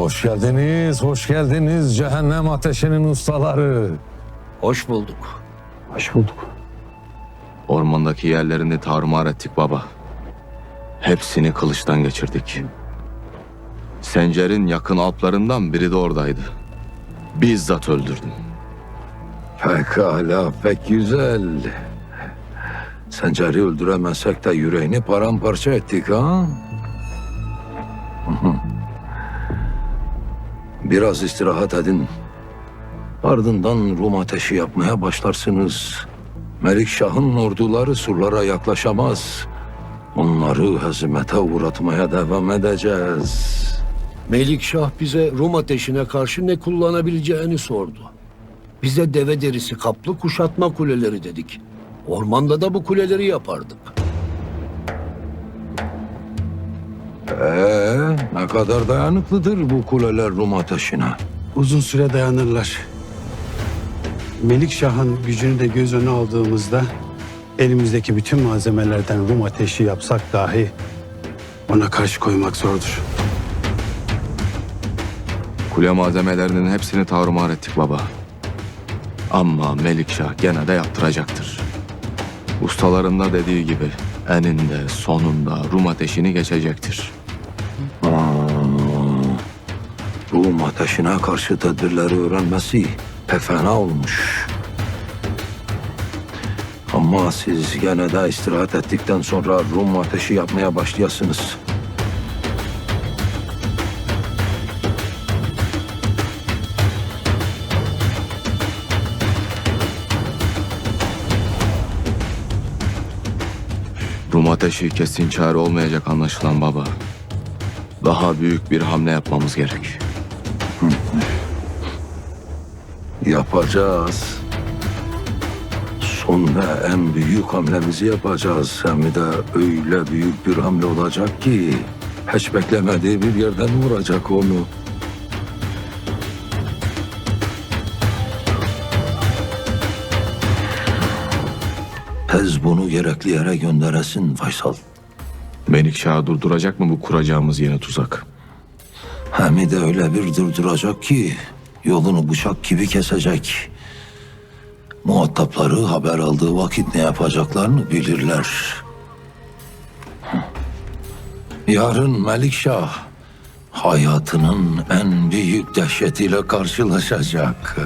Hoş geldiniz, hoş geldiniz cehennem ateşinin ustaları. Hoş bulduk. Hoş bulduk. Ormandaki yerlerini tarumar ettik baba. Hepsini kılıçtan geçirdik. Sencer'in yakın alplarından biri de oradaydı. Bizzat öldürdüm. Pekala, pek güzel. Sencer'i öldüremezsek de yüreğini paramparça ettik ha? Biraz istirahat edin. Ardından Rum ateşi yapmaya başlarsınız. Melikşah'ın orduları surlara yaklaşamaz. Onları hezimete uğratmaya devam edeceğiz. Melikşah bize Rum ateşine karşı ne kullanabileceğini sordu. Bize deve derisi kaplı kuşatma kuleleri dedik. Ormanda da bu kuleleri yapardık. Ee, ne kadar dayanıklıdır bu kuleler Rum ateşine? Uzun süre dayanırlar. Melikşah'ın gücünü de göz önüne aldığımızda elimizdeki bütün malzemelerden Rum ateşi yapsak dahi ona karşı koymak zordur. Kule malzemelerinin hepsini tarumar ettik baba. Ama Melikşah gene de yaptıracaktır. Ustaların da dediği gibi eninde sonunda Rum ateşini geçecektir. Rum ateşine karşı tedbirleri öğrenmesi pek fena olmuş. Ama siz gene de istirahat ettikten sonra Rum ateşi yapmaya başlayasınız. Rum ateşi kesin çare olmayacak anlaşılan baba. Daha büyük bir hamle yapmamız gerek. Yapacağız. Son ve en büyük hamlemizi yapacağız. Hem de öyle büyük bir hamle olacak ki hiç beklemediği bir yerden vuracak onu. Tez bunu gerekli yere gönderesin Faysal. Melikşah'ı durduracak mı bu kuracağımız yeni tuzak? Hem de öyle bir durduracak ki yolunu bıçak gibi kesecek. Muhatapları haber aldığı vakit ne yapacaklarını bilirler. Yarın Melikşah hayatının en büyük dehşetiyle karşılaşacak.